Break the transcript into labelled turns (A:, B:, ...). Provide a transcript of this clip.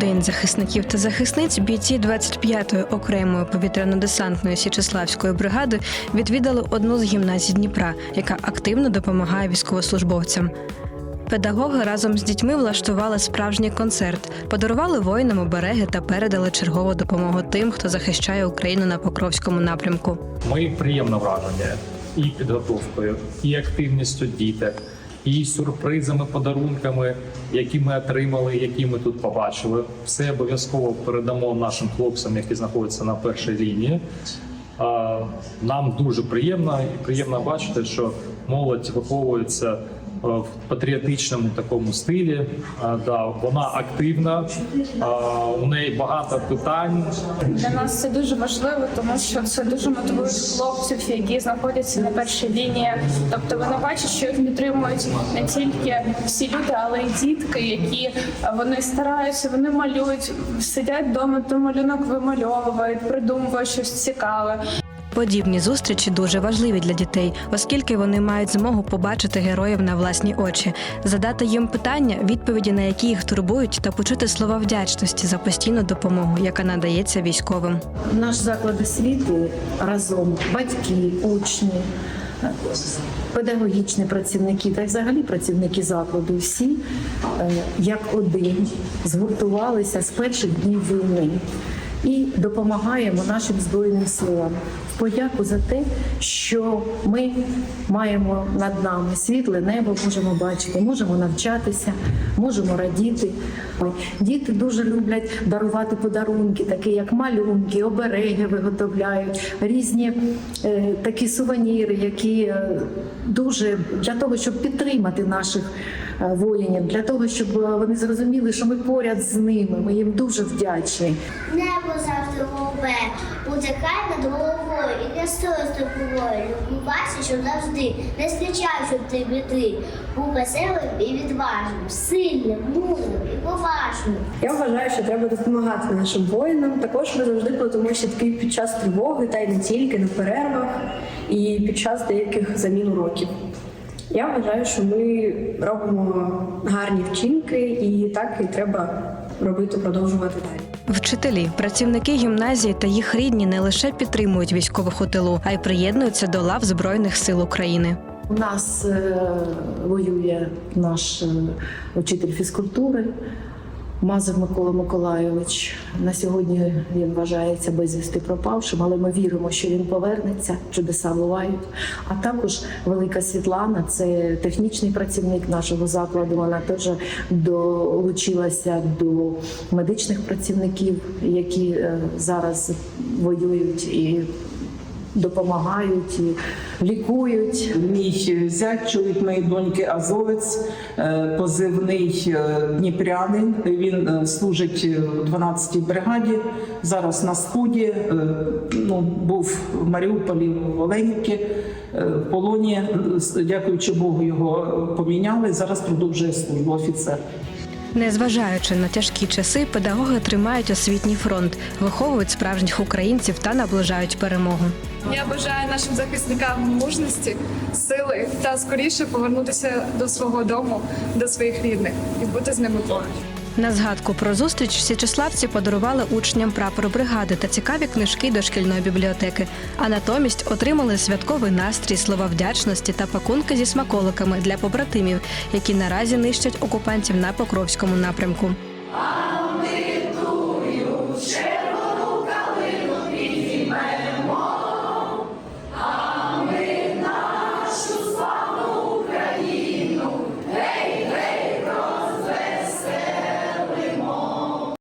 A: День захисників та захисниць бійці 25-ї окремої повітряно-десантної Січеславської бригади відвідали одну з гімназій Дніпра, яка активно допомагає військовослужбовцям. Педагоги разом з дітьми влаштували справжній концерт, подарували воїнам обереги та передали чергову допомогу тим, хто захищає Україну на Покровському напрямку.
B: Ми приємно вражені і підготовкою, і активністю діток, і сюрпризами, подарунками, які ми отримали, які ми тут побачили. Все обов'язково передамо нашим хлопцям, які знаходяться на першій лінії. Нам дуже приємно і приємно бачити, що молодь виховується в патріотичному такому стилі. Да, вона активна, у неї багато питань.
C: Для нас це дуже важливо, тому що це дуже мотивує хлопців, які знаходяться на першій лінії. Тобто вони бачать, що їх підтримують не тільки всі люди, але й дітки, які е, вони стараються, вони малюють, сидять вдома, то малюнок вимальовують, придумують щось цікаве.
A: Подібні зустрічі дуже важливі для дітей, оскільки вони мають змогу побачити героїв на власні очі, задати їм питання, відповіді на які їх турбують, та почути слова вдячності за постійну допомогу, яка надається військовим.
D: Наш заклад освіти разом батьки, учні, педагогічні працівники та й взагалі працівники закладу всі е, як один згуртувалися з перших днів війни і допомагаємо нашим збройним силам в подяку за те, що ми маємо над нами світле небо, можемо бачити, можемо навчатися, можемо радіти. Діти дуже люблять дарувати подарунки, такі як малюнки, обереги виготовляють, різні е, такі сувеніри, які е, дуже для того, щоб підтримати наших е, воїнів, для того, щоб е, вони зрозуміли, що ми поряд з ними. Ми їм дуже вдячні.
E: Небо завжди голубе, над головою, і не стою з тобою. Бачити, щоб завжди не зустрічав, щоб ти біди. Був веселим і відважним, сильним, мудрим і поважним.
F: Я вважаю, що треба допомагати нашим воїнам. Також ми завжди платимо щитки під час тривоги, та й не тільки на перервах і під час деяких замін уроків. Я вважаю, що ми робимо гарні вчинки, і так і треба робити, продовжувати далі.
A: Вчителі, працівники гімназії та їх рідні не лише підтримують військових у тилу, а й приєднуються до лав Збройних сил України.
D: У нас е, воює наш е, учитель фізкультури Мазур Микола Миколайович. На сьогодні він вважається безвісти пропавшим, але ми віримо, що він повернеться, чудеса бувають. А також велика Світлана, це технічний працівник нашого закладу. Вона теж долучилася до медичних працівників, які е, зараз воюють і допомагають, і лікують.
G: Мій зять, чоловік моєї доньки Азовець, е, позивний е, Дніпрянин. Він е, служить в 12-й бригаді. Зараз на сході. Ну, був в Маріуполі, в Оленівці, в полоні. Дякуючи Богу, його поміняли. Зараз продовжує службу офіцер.
A: Незважаючи на тяжкі часи, педагоги тримають освітній фронт, виховують справжніх українців та наближають перемогу.
C: Я бажаю нашим захисникам мужності, сили та скоріше повернутися до свого дому, до своїх рідних і бути з ними поруч.
A: На згадку про зустріч січеславці подарували учням прапор бригади та цікаві книжки до шкільної бібліотеки. А натомість отримали святковий настрій, слова вдячності та пакунки зі смаколиками для побратимів, які наразі нищать окупантів на Покровському напрямку.